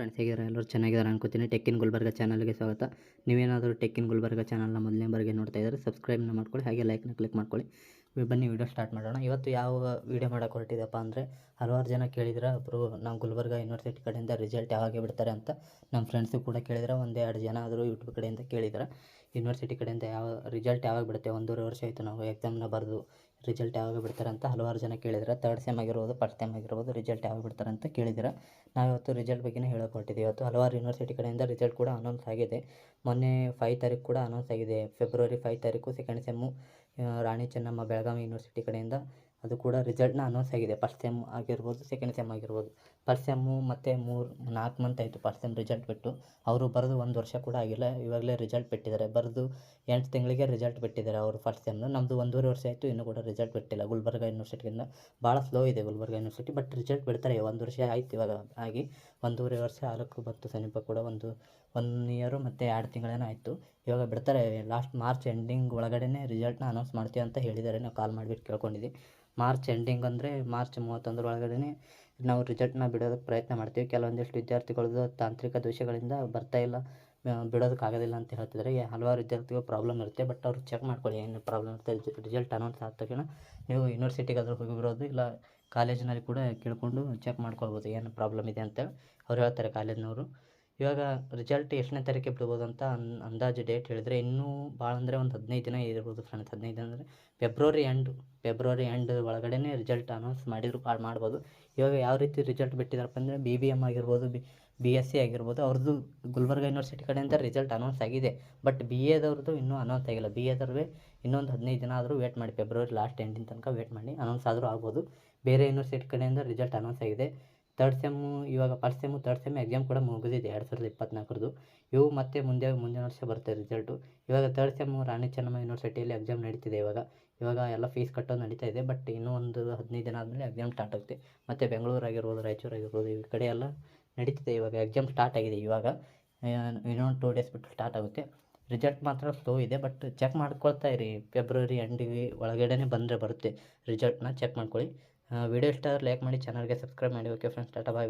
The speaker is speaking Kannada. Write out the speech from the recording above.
ಫ್ರೆಂಡ್ಸ್ ಹೇಗಿದ್ದಾರೆ? ಎಲ್ಲರೂ ಚೆನ್ನಾಗಿದ್ದಾರೆ ಅನ್ಕೋತೀನಿ. ಟೆಕ್ಕಿನ ಗುಲ್ಬರ್ಗ ಚಾನಲ್ಗೆ ಸ್ವಾಗತ. ನೀವೇನಾದರೂ ಟೆಕ್ಕಿನ ಗುಲ್ಬರ್ಗ ಚಾನಲ್ನ ಮೊದಲನೇ ಬಾರಿಗೆ ನೋಡ್ತಾ ಇದ್ದಾರೆ ಸಬ್ಸ್ಕ್ರೈಬ್ನ ಮಾಡ್ಕೊಳ್ಳಿ, ಹಾಗೆ ಲೈಕ್ನ ಕ್ಲಿಕ್ ಮಾಡ್ಕೊಳ್ಳಿ. ಬನ್ನಿ ವೀಡಿಯೋ ಸ್ಟಾರ್ಟ್ ಮಾಡೋಣ. ಇವತ್ತು ಯಾವ ವೀಡಿಯೋ ಮಾಡೋಕೆ ಹೊರಟಿದ್ದಪ್ಪ ಅಂದರೆ, ಹಲವಾರು ಜನ ಕೇಳಿದ್ರೆ ಒಬ್ಬರು ನಾವು ಗುಲ್ಬರ್ಗ ಯೂನಿವರ್ಸಿಟಿ ಕಡೆಯಿಂದ ರಿಸಲ್ಟ್ ಯಾವಾಗ ಬಿಡ್ತಾರೆ ಅಂತ ನಮ್ಮ ಫ್ರೆಂಡ್ಸು ಕೂಡ ಕೇಳಿದ್ರೆ, ಒಂದು ಎರಡು ಜನ ಆದರೂ ಯೂಟ್ಯೂಬ್ ಕಡೆಯಿಂದ ಕೇಳಿದ್ರೆ ಯೂನಿವರ್ಸಿಟಿ ಕಡೆಯಿಂದ ಯಾವ ರಿಸಲ್ಟ್ ಯಾವಾಗ ಬಿಡುತ್ತೆ, ಒಂದೂವರೆ ವರ್ಷ ಆಯಿತು ನಾವು ಎಕ್ಸಾಮ್ನ ಬರೆದು ರಿಸಲ್ಟ್ ಯಾವಾಗ ಬಿಡ್ತಾರೆ ಅಂತ ಹಲವಾರು ಜನ ಕೇಳಿದ್ರೆ ತರ್ಡ್ ಸೆಮ್ ಆಗಿರ್ಬೋದು ಫಸ್ಟ್ ಸೆಮ್ ಆಗಿರ್ಬೋದು ರಿಸಲ್ಟ್ ಯಾವಾಗ ಬಿಡ್ತಾರೆ ಅಂತ ಕೇಳಿದ್ರೆ. ನಾವಿವತ್ತು ರಿಸಲ್ಟ್ ಬಗ್ಗೆನೇ ಹೇಳೋಕೆ ಹೊರಟಿದ್ದೀವಿ ಇವತ್ತು ಹಲವಾರು ಯೂನಿವರ್ಸಿಟಿ ಕಡೆಯಿಂದ ರಿಸಲ್ಟ್ ಕೂಡ ಅನೌನ್ಸ್ ಆಗಿದೆ. ಮೊನ್ನೆ ಫೈವ್ ತಾರೀಕು ಕೂಡ ಅನೌನ್ಸ್ ಆಗಿದೆ. ಫೆಬ್ರವರಿ ಫೈವ್ ತಾರೀಕು second sem Rani Channamma Belagavi university ಕಡೆಯಿಂದ ಅದು ಕೂಡ ರಿಸಲ್ಟ್ನ ಅನೌನ್ಸ್ ಆಗಿದೆ. ಫಸ್ಟ್ ಸೆಮ್ ಆಗಿರ್ಬೋದು ಸೆಕೆಂಡ್ ಸೆಮ್ ಆಗಿರ್ಬೋದು. ಫಸ್ಟ್ ಸೆಮ್ಮು ಮತ್ತು ಮೂರು, ನಾಲ್ಕು ಮಂತ್ ಆಯಿತು ಫಸ್ಟ್ ಸೆಮ್ ರಿಸಲ್ಟ್ ಬಿಟ್ಟು. ಅವರು ಬರೆದು ಒಂದು ವರ್ಷ ಕೂಡ ಆಗಿಲ್ಲ. ಇವಾಗಲೇ ರಿಸಲ್ಟ್ ಬಿಟ್ಟಿದ್ದಾರೆ. ಬರೆದು ಎಂಟು ತಿಂಗಳಿಗೆ ರಿಸಲ್ಟ್ ಬಿಟ್ಟಿದ್ದಾರೆ ಅವರು ಫಸ್ಟ್ ಸೆಮ್ದು ನಮ್ಮದು ಒಂದೂವರೆ ವರ್ಷ ಆಯಿತು, ಇನ್ನೂ ಕೂಡ ರಿಸಲ್ಟ್ ಬಿಟ್ಟಿಲ್ಲ. ಗುಲ್ಬರ್ಗ ಯೂನಿವರ್ಸಿಟಿಯಿಂದ ಭಾಳ ಸ್ಲೋ ಇದೆ ಗುಲ್ಬರ್ಗ ಯೂನಿವರ್ಸಿಟಿ ಬಟ್ ರಿಸಲ್ಟ್ ಬಿಡ್ತಾರೆ. ಒಂದು ವರ್ಷ ಆಯ್ತು ಇವಾಗ ಆಗಿ. ಒಂದೂವರೆ ವರ್ಷ ಆಲಕ್ಕೂ ಬಂತು ಸಮೀಪ ಕೂಡ. ಒಂದು ಒನ್ ಇಯರು ಮತ್ತು ಎರಡು ತಿಂಗಳೇನೋ ಆಯಿತು. ಇವಾಗ ಬಿಡ್ತಾರೆ. ಲಾಸ್ಟ್ ಮಾರ್ಚ್ ಎಂಡಿಂಗ್ ಒಳಗಡೆ ರಿಸಲ್ಟ್ನ ಅನೌನ್ಸ್ ಮಾಡ್ತೀವಿ ಅಂತ ಹೇಳಿದ್ದಾರೆ. ನಾವು ಕಾಲ್ ಮಾಡಿಬಿಟ್ಟು ಕೇಳ್ಕೊಂಡಿದ್ವಿ. ಮಾರ್ಚ್ ಎಂಡಿಂಗ್ ಅಂದರೆ ಮಾರ್ಚ್ ಮೂವತ್ತೊಂದರ ಒಳಗಡೆ ನಾವು ರಿಸಲ್ಟ್ನ ಬಿಡೋದಕ್ಕೆ ಪ್ರಯತ್ನ ಮಾಡ್ತೀವಿ. ಕೆಲವೊಂದಿಷ್ಟು ವಿದ್ಯಾರ್ಥಿಗಳದ್ದು ತಾಂತ್ರಿಕ ದೋಷಗಳಿಂದ ಬರ್ತಾ ಇಲ್ಲ. ಬಿಡೋದಕ್ಕಾಗೋದಿಲ್ಲ ಅಂತ ಹೇಳ್ತಿದ್ದಾರೆ ಹಲವಾರು ವಿದ್ಯಾರ್ಥಿಗಳು ಪ್ರಾಬ್ಲಮ್ ಇರುತ್ತೆ. ಬಟ್ ಅವ್ರು ಚೆಕ್ ಮಾಡ್ಕೊಳ್ಳಿ ಏನು ಪ್ರಾಬ್ಲಮ್ ಇರುತ್ತೆ. ರಿಸಲ್ಟ್ ಅನೌನ್ಸ್ ಆದ ತಕ್ಷಣ ನೀವು ಯೂನಿವರ್ಸಿಟಿಗಾದರೂ ಹೋಗಿರೋದು ಇಲ್ಲ ಕಾಲೇಜಿನಲ್ಲಿ ಕೂಡ ಕೇಳಿಕೊಂಡು ಚೆಕ್ ಮಾಡ್ಕೊಳ್ಬೋದು ಏನು ಪ್ರಾಬ್ಲಮ್ ಇದೆ ಅಂತೇಳಿ. ಅವ್ರು ಹೇಳ್ತಾರೆ ಕಾಲೇಜಿನವರು ಇವಾಗ ರಿಸಲ್ಟ್ ಎಷ್ಟನೇ ತಾರೀಕಿಗೆ ಬಿಡ್ಬೋದು ಅಂತ ಅಂದಾಜು ಡೇಟ್ ಹೇಳಿದರೆ ಇನ್ನೂ ಭಾಳ ಅಂದರೆ ಒಂದು ಹದಿನೈದು ದಿನ ಇರ್ಬೋದು ಫ್ರೆಂಡ್ಸ್ ಹದಿನೈದು ದಿನ ಅಂದರೆ ಫೆಬ್ರವರಿ ಎಂಡ್ ಫೆಬ್ರವರಿ ಎಂಡ್ ಒಳಗಡೆನೇ ರಿಸಲ್ಟ್ ಅನೌನ್ಸ್ ಮಾಡಿದ್ರು ಮಾಡ್ಬೋದು. ಇವಾಗ ಯಾವ ರೀತಿ ರಿಸಲ್ಟ್ ಬಿಟ್ಟಿದ್ದಾರಪ್ಪ ಅಂದರೆ ಬಿ ಬಿ ಎಂ ಆಗಿರ್ಬೋದು, ಬಿ ಬಿ ಎಸ್ ಸಿ ಆಗಿರ್ಬೋದು ಅವ್ರದ್ದು ಗುಲ್ಬರ್ಗ ಯೂನಿವರ್ಸಿಟಿ ಕಡೆಯಿಂದ ರಿಸಲ್ಟ್ ಅನೌನ್ಸ್ ಆಗಿದೆ. ಬಟ್ ಬಿ ಎದವ್ರದ್ದು ಇನ್ನೂ ಅನೌನ್ಸ್ ಆಗಿಲ್ಲ. ಬಿ ಎದವ್ರಿಗೆ ಇನ್ನೊಂದು ಹದಿನೈದು ದಿನ ಆದರೂ ವೇಟ್ ಮಾಡಿ. ಫೆಬ್ರವರಿ ಲಾಸ್ಟ್ ಎಂಡಿನ ತನಕ ವೇಟ್ ಮಾಡಿ. ಅನೌನ್ಸ್ ಆದರೂ ಆಗ್ಬೋದು. ಬೇರೆ ಯೂನಿವರ್ಸಿಟಿ ಕಡೆಯಿಂದ ರಿಸಲ್ಟ್ ಅನೌನ್ಸ್ ಆಗಿದೆ. ತರ್ಡ್ ಸೆಮ್ಮು ಇವಾಗ first sem third sem exam ಕೂಡ ಮುಗಿದಿದೆ ಎರಡು ಸಾವಿರದ ಇಪ್ಪತ್ನಾಲ್ಕರದು. ಇವು ಮತ್ತೆ ಮುಂದೆ, ಮುಂದಿನ ವರ್ಷ ಬರುತ್ತೆ ರಿಸಲ್ಟು ಇವಾಗ ತರ್ಡ್ ಸೆಮ್ಮು ರಾಣಿ ಚೆನ್ನಮ್ಮ ಯೂನಿವರ್ಸಿಟಿಯಲ್ಲಿ ಎಕ್ಸಾಮ್ ನಡೀತಿದೆ ಇವಾಗ. ಇವಾಗ ಎಲ್ಲ ಫೀಸ್ ಕಟ್ಟೋದು ನಡೀತಾ ಇದೆ ಬಟ್ ಇನ್ನೂ ಒಂದು ಹದಿನೈದು ದಿನ ಆದಮೇಲೆ ಎಕ್ಸಾಮ್ ಸ್ಟಾರ್ಟ್ ಆಗುತ್ತೆ. ಮತ್ತು ಬೆಂಗಳೂರು ಆಗಿರ್ಬೋದು, ರಾಯಚೂರು ಆಗಿರ್ಬೋದು, ಈ ಕಡೆ ಎಲ್ಲ ನಡೀತಿದೆ ಇವಾಗ. ಎಕ್ಸಾಮ್ ಸ್ಟಾರ್ಟ್ ಆಗಿದೆ ಇವಾಗ. ಇನ್ನೊಂದು ಟೂ ಡೇಸ್ ಬಿಟ್ಟು ಸ್ಟಾರ್ಟ್ ಆಗುತ್ತೆ. ರಿಸಲ್ಟ್ ಮಾತ್ರ ಸ್ಲೋ ಇದೆ ಬಟ್ ಚೆಕ್ ಮಾಡ್ಕೊಳ್ತಾ ಇರಿ. ಫೆಬ್ರವರಿ ಎಂಡಿಗೆ ಒಳಗಡೆನೇ ಬಂದರೆ ಬರುತ್ತೆ. ರಿಸಲ್ಟ್ನ ಚೆಕ್ ಮಾಡ್ಕೊಳ್ಳಿ. ವಿಡಿಯೋ ಇಷ್ಟ ಲೈಕ್ ಮಾಡಿ ಚಾನಲ್ಗೆ ಸಬ್ಸ್ಕ್ರೈಬ್ ಮಾಡಿ. ಓಕೆ ಫ್ರೆಂಡ್ಸ್ ಟಾಟಾ ಬಾಯ್